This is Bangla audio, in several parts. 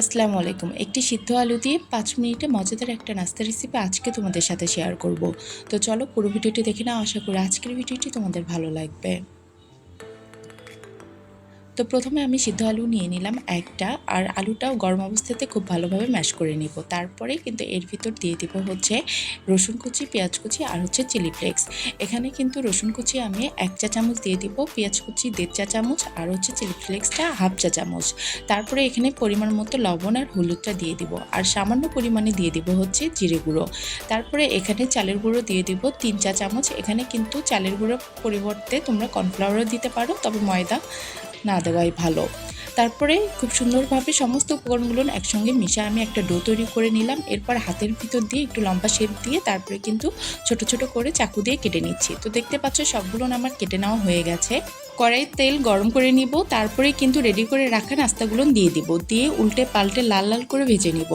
আসসালামু আলাইকুম। একটি সিদ্ধ আলু দিয়ে পাঁচ মিনিটে মজাদার একটা নাস্তা রেসিপি আজকে তোমাদের সাথে শেয়ার করব। তো চলো পুরো ভিডিওটি দেখে নাও। আশা করি আজকের ভিডিওটি তোমাদের ভালো লাগবে। তো প্রথমে আমি সিদ্ধ আলু নিয়ে নিলাম একটা, আর আলুটাও গরম অবস্থাতে খুব ভালোভাবে ম্যাশ করে নিব। তারপরে কিন্তু এর ভিতর দিয়ে দিব হচ্ছে রসুন কুচি, পেঁয়াজ কুচি, আর হচ্ছে চিলি ফ্লেক্স। এখানে কিন্তু রসুন কুচি আমি এক চা চামচ দিয়ে দিব, পেঁয়াজ কুচি দেড় চা চামচ, আর হচ্ছে চিলি ফ্লেক্সটা হাফ চা চামচ। তারপরে এখানে পরিমাণ মতো লবণ আর হলুদটা দিয়ে দিব, আর সামান্য পরিমাণে দিয়ে দিব হচ্ছে জিরে গুঁড়ো। তারপরে এখানে চালের গুঁড়ো দিয়ে দিব তিন চা চামচ। এখানে কিন্তু চালের গুঁড়োর পরিবর্তে তোমরা কর্নফ্লাওয়ারও দিতে পারো, তবে ময়দা না দেওয়াই ভালো। তারপরে খুব সুন্দরভাবে সমস্ত উপকরণগুলো একসঙ্গে মিশে আমি একটা ডো তৈরি করে নিলাম। এরপর হাতের ভিতর দিয়ে একটু লম্বা শেপ দিয়ে তারপরে কিন্তু ছোট ছোট করে চাকু দিয়ে কেটে নিচ্ছি। তো দেখতে পাচ্ছ সবগুলো আমার কেটে নেওয়া হয়ে গেছে। কড়াইয়ের তেল গরম করে নিব, তারপরে কিন্তু রেডি করে রাখা নাস্তাগুলো দিয়ে দিব। দিয়ে উল্টে পাল্টে লাল লাল করে ভেজে নিব।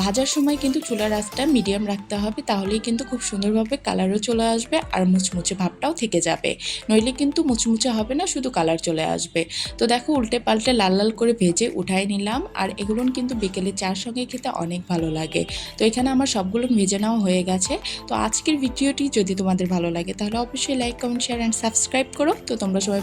ভাজার সময় কিন্তু চুলার আঁচটা মিডিয়াম রাখতে হবে, তাহলেই কিন্তু খুব সুন্দরভাবে কালারও চলে আসবে আর মুচমুচে ভাবটাও থেকে যাবে। নইলে কিন্তু মুচমুচে হবে না, শুধু কালার চলে আসবে। তো দেখো উল্টে পাল্টে লাল লাল করে ভেজে উঠাই নিলাম আর এগুলো কিন্তু বিকেলে চার সঙ্গে খেতে অনেক ভালো লাগে। তো এখানে আমার সবগুলো ভেজে নেওয়া হয়ে গেছে। তো আজকের ভিডিওটি যদি তোমাদের ভালো লাগে, তাহলে অবশ্যই like comment share and subscribe করো। তো তোমরা সবাই